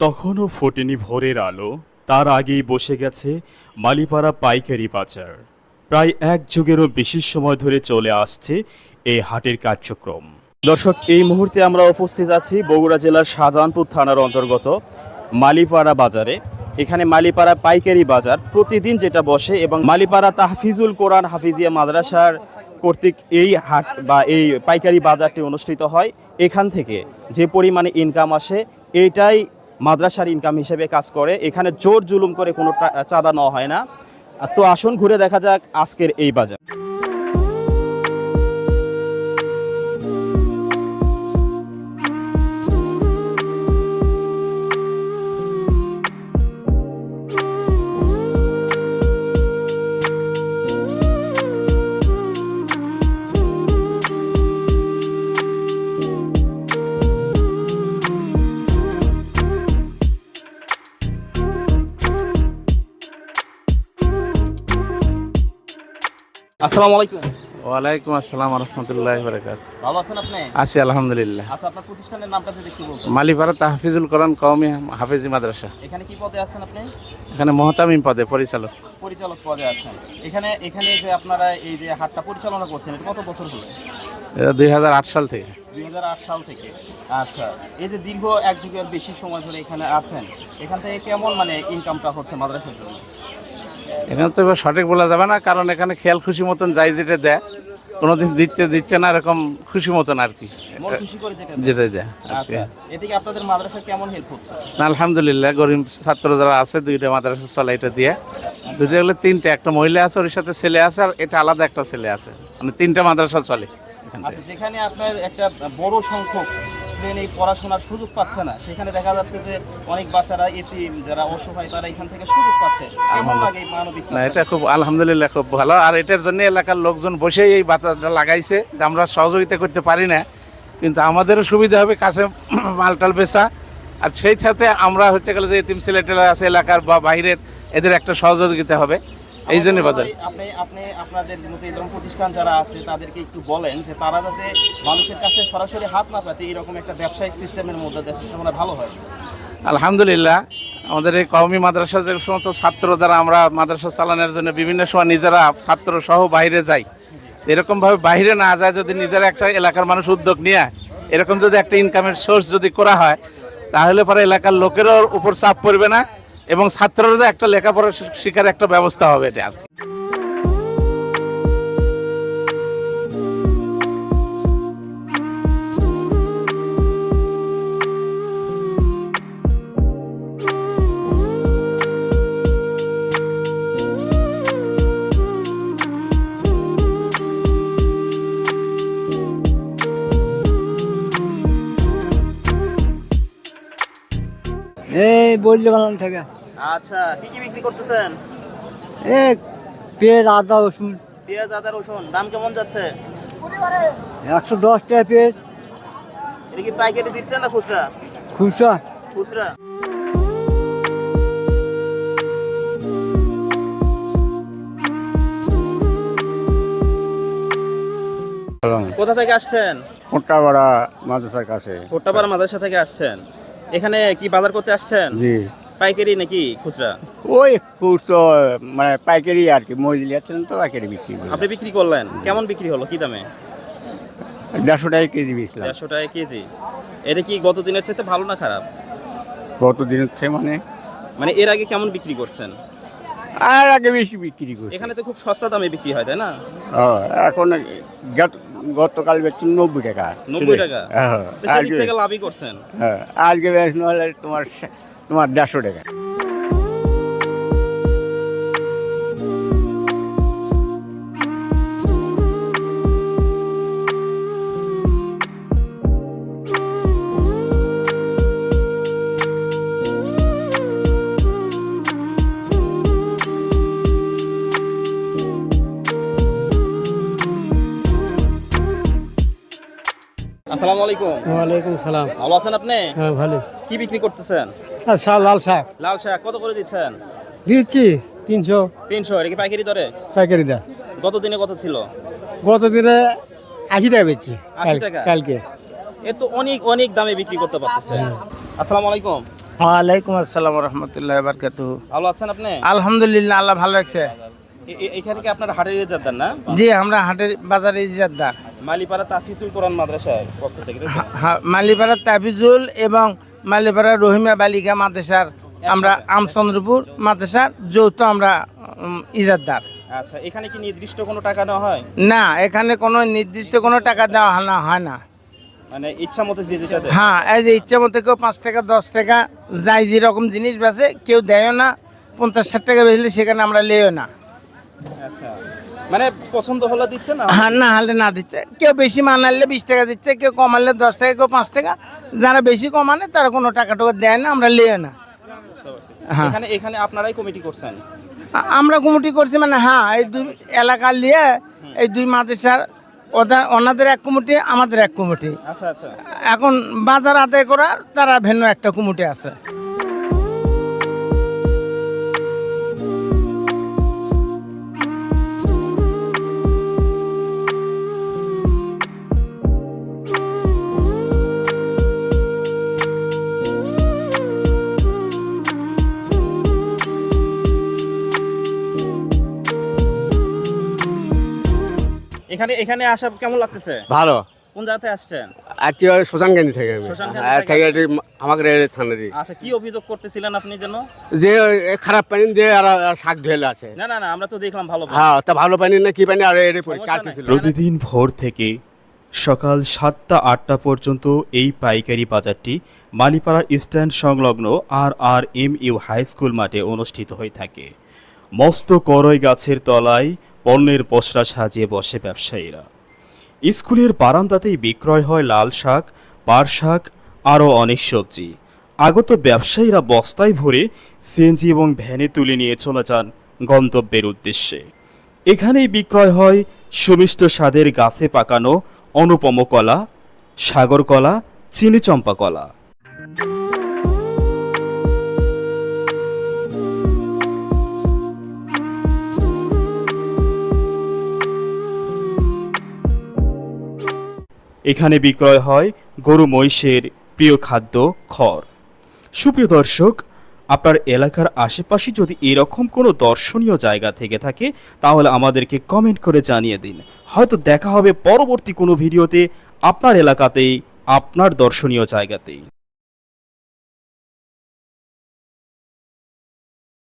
তখনও ফোটেনি ভোরের আলো, তার আগেই বসে গেছে মালিপাড়া পাইকারি বাজার। প্রায় এক যুগেরও বেশি সময় ধরে চলে আসছে এই হাটের কার্যক্রম। দর্শক, এই মুহূর্তে আমরা উপস্থিত আছি বগুড়া জেলার শাহজাহানপুর থানার অন্তর্গত মালিপাড়া বাজারে। এখানে মালিপাড়া পাইকারি বাজার প্রতিদিন যেটা বসে এবং মালিপাড়া তাহফিজুল কোরআন হাফিজিয়া মাদ্রাসার কর্তৃক এই হাট বা এই পাইকারি বাজারটি অনুষ্ঠিত হয়। এখান থেকে যে পরিমাণে ইনকাম আসে এইটাই মাদ্রাসার ইনকাম হিসেবে কাজ করে। এখানে জোর জুলুম করে কোনো চাঁদা নেওয়া হয় না। তো আসুন ঘুরে দেখা যাক আজকের এই বাজার। আসসালামু আলাইকুম। ওয়ালাইকুম আসসালাম রহমতুল্লাহ বরকাত। ভালো আছেন আপনি? আছি আলহামদুলিল্লাহ। আচ্ছা আপনার প্রতিষ্ঠানের নামটা যদি একটু বলতেন। মালিপাড়া তাহফিজুল কোরআন কওমি হাফিজি মাদ্রাসা। এখানে কি পদে আছেন আপনি? এখানে মহতামিম পদে পরিচালক। পরিচালক পদে আছেন। এখানে এখানে যে আপনারা এই যে হাটটা পরিচালনা করছেন এটা কত বছর হলো? দুই হাজার আট সাল থেকে। দুই হাজার আট সাল থেকে। আচ্ছা এই যে দীর্ঘ এক যুগের বেশি সময় ধরে এখানে আছেন এখান থেকে কেমন মানে ইনকামটা হচ্ছে মাদ্রাসার জন্য? এখানে তো এবার সঠিক বলা যাবে না কারণ এখানে খেয়াল খুশি মতন যাই যেটা দেয় কোনোদিন দিচ্ছে দিচ্ছে না এরকম খুশি মতন আর কি। যেটা দেয়। আচ্ছা আলহামদুলিল্লাহ গরিব ছাত্র যারা আছে দুইটা মাদ্রাসা চলে এটা দিয়ে। দুইটা হলে তিনটে একটা মহিলা আছে ওর সাথে ছেলে আছে আর এটা আলাদা একটা ছেলে আছে। মানে তিনটা মাদ্রাসা চলে আচ্ছা যেখানে আপনার একটা বড় সংখ্যক শ্রেণি পড়াশোনার সুযোগ পাচ্ছে না। সেখানে দেখা যাচ্ছে যে অনেক বাচ্চারা এতিম যারা অসহায় তারা এখান থেকে সুযোগ পাচ্ছে। কেমন লাগে? এই মানবিক না এটা খুব আলহামদুলিল্লাহ খুব ভালো। আর এটার জন্য এলাকার লোকজন বসেই এই বাচ্চাটা লাগাইছে যে আমরা সহযোগিতা করতে পারি না। কিন্তু আমাদেরও সুবিধা হবে কাছে মালটাল বেচা। আর সেই সাথে আমরা হতে গেলে যে এতিম ছেলেটেলা আছে এলাকার বা বাইরের এদের একটা সহযোগিতা হবে। এই জন্য বাজার। আপনি আপনি আপনাদের মতো ধরনের প্রতিষ্ঠান যারা আছে তাদেরকে একটু বলেন যে তারা যাতে মানুষের কাছে সরাসরি হাত না পাতে এরকম একটা ব্যবসায়িক সিস্টেমের মধ্যে দেশের সামনে ভালো হয়? আলহামদুলিল্লাহ আমাদের এই কওমি মাদ্রাসা যে সমস্ত ছাত্র দ্বারা আমরা মাদ্রাসা চালানোর জন্য বিভিন্ন সময় নিজেরা ছাত্র সহ বাইরে যাই। এরকমভাবে বাইরে না যায় যদি নিজেরা একটা এলাকার মানুষ উদ্যোগ নিয়ে এরকম যদি একটা ইনকামের সোর্স যদি করা হয় তাহলে পরে এলাকার লোকেরও উপর চাপ পড়বে না। এবং ছাত্ররা একটা লেখাপড়া শিখার একটা ব্যবস্থা হবে এটা। এই বললে বানান থেকে। আচ্ছা কি কি বিক্রি করতেছেন? এ পেঁয়াজ আদা রসুন। পেঁয়াজ আদা রসুন দাম কেমন যাচ্ছে? একশো দশ টাকা পেঁয়াজ। এটা কি পাইকারি দিচ্ছেন না খুচরা? খুচরা। খুচরা। কোথা থেকে আসছেন? খোঁটাপাড়া মাদ্রাসার কাছে। কোট্টাপাড়া মাদ্রাসা থেকে আসছেন। এখানে কি বাজার করতে আসছেন? জি। পাইকারি নাকি খুচরা? ওই খুচরো মানে পাইকারি আর কি মজুরি যাচ্ছেন তো পাইকারি বিক্রি করি। আপনি বিক্রি করলেন কেমন বিক্রি হলো কি দামে? দেড়শো টাকা কেজি বেচলাম। দেড়শো টাকা কেজি। এটা কি গত দিনের চাইতে ভালো না খারাপ? গত দিনের চেয়ে মানে? মানে এর আগে কেমন বিক্রি করছেন? আর আগে বেশি বিক্রি করছি। এখানে তো খুব সস্তা দামে বিক্রি হয় তাই না? ও, এখন গত- গতকাল বেচছি নব্বই টাকা। 90 টাকা? হ্যাঁ, তো সেদিক আজকে থেকে লাভই করছেন? হ্যাঁ, আজকে বেশ নাহলে তোমার সা- তোমার দেড়শো টাকা। আসসালামু আলাইকুম। ওয়ালাইকুম সালাম। ভালো আছেন আপনি? হ্যাঁ ভালো। কি বিক্রি করতেছেন? শাক লাল শাক। লাল শাক কত করে দিচ্ছেন? দিচ্ছি তিনশো। তিনশো এটা কি পাইকারি দরে? পাইকারি দা গত দিনে কত ছিল। গত দিনে আশি টাকা বেচছি 80 টাকা? কালকে। এ তো অনেক অনেক দামে বিক্রি করতে পারতেছে আসসালামু আলাইকুম। ওয়ালাইকুম আসসালাম রহমতুল্লাহ বারকাত ভালো আছেন আপনি? আলহামদুলিল্লাহ আল্লাহ ভালো আছে এখানে কি আপনার হাটের ইজাদ্দার না? জি আমরা হাটের বাজারে ইজারদার। মালিপাড়া তাফিজুল কোরআন মাদ্রাসায় পক্ষ থেকে মালিপাড়া এবং মালিপাড়া রহিমা বালিকা মাদ্রাসার আমরা আমচন্দ্রপুর মাদ্রাসার যৌথ আমরা উম, ইজারদার আচ্ছা এখানে কি নির্দিষ্ট কোনো টাকা নেওয়া হয়? না এখানে কোনো নির্দিষ্ট কোনো টাকা দেওয়া হয় না হয় না। মানে ইচ্ছা মতো যে যেটা হ্যাঁ এই যে ইচ্ছা মতো কেউ পাঁচ টাকা দশ টাকা যাই যেরকম জিনিস বেচে কেউ দেয়ও না পঞ্চাশ ষাট টাকা বেচলে সেখানে আমরা লেও না। আচ্ছা। মানে পছন্দ হলে দিচ্ছে না? হ্যাঁ না হলে না দিচ্ছে। কেউ বেশি মানালে বিশ টাকা দিচ্ছে কেউ কমালে দশ টাকা কেউ পাঁচ টাকা। যারা বেশি কমানে তারা কোনো টাকা টাকা দেয় না আমরা লিয়ে না। হ্যাঁ। এখানে এখানে আপনারাই কমিটি করছেন? আমরা কমিটি করছি মানে হ্যাঁ এই দুই এলাকা নিয়ে এই দুই মাদ্রাসার ওদের ওনাদের এক কমিটি আমাদের এক কমিটি। আচ্ছা আচ্ছা। এখন বাজার আদায় করার তারা ভিন্ন একটা কমিটি আছে। এখানে এখানে আসা কেমন লাগতেছে? ভালো। কোন জায়গাতে আসছেন? আজকে শ্মশানকান্দি থেকে আমি। হ্যাঁ, থেকে? আমাকে রেড়ে থানারি আচ্ছা কি অভিযোগ করতেছিলেন আপনি যেন? যে খারাপ পানি দিয়ে আর শাক ধুয়েলে আছে। না না না আমরা তো দেখলাম ভালো হ্যাঁ তা ভালো পানি না কি পানি? আর ছিল? প্রতিদিন ভোর থেকে সকাল সাতটা আটটা পর্যন্ত এই পাইকারি বাজারটি মালিপাড়া স্ট্যান্ড সংলগ্ন আর R M U high school মাঠে অনুষ্ঠিত হয়ে থাকে। মস্ত করই গাছের তলায় পণ্যের পসরা সাজিয়ে বসে ব্যবসায়ীরা। স্কুলের বারান্দাতেই বিক্রয় হয় লাল শাক পার শাক, আরও অনেক সবজি। আগত ব্যবসায়ীরা বস্তায় ভরে সিএনজি এবং ভ্যানে তুলে নিয়ে চলে যান গন্তব্যের উদ্দেশ্যে। এখানেই বিক্রয় হয় সুমিষ্ট স্বাদের গাছে পাকানো অনুপম কলা, সাগর কলা, চিনি চম্পা কলা। এখানে বিক্রয় হয় গরু মহিষের প্রিয় খাদ্য খড়। সুপ্রিয় দর্শক, আপনার এলাকার আশেপাশে যদি এরকম কোনো দর্শনীয় জায়গা থেকে থাকে, তাহলে আমাদেরকে কমেন্ট করে জানিয়ে দিন। হয়তো দেখা হবে পরবর্তী কোনো ভিডিওতে আপনার এলাকাতেই, আপনার দর্শনীয় জায়গাতেই।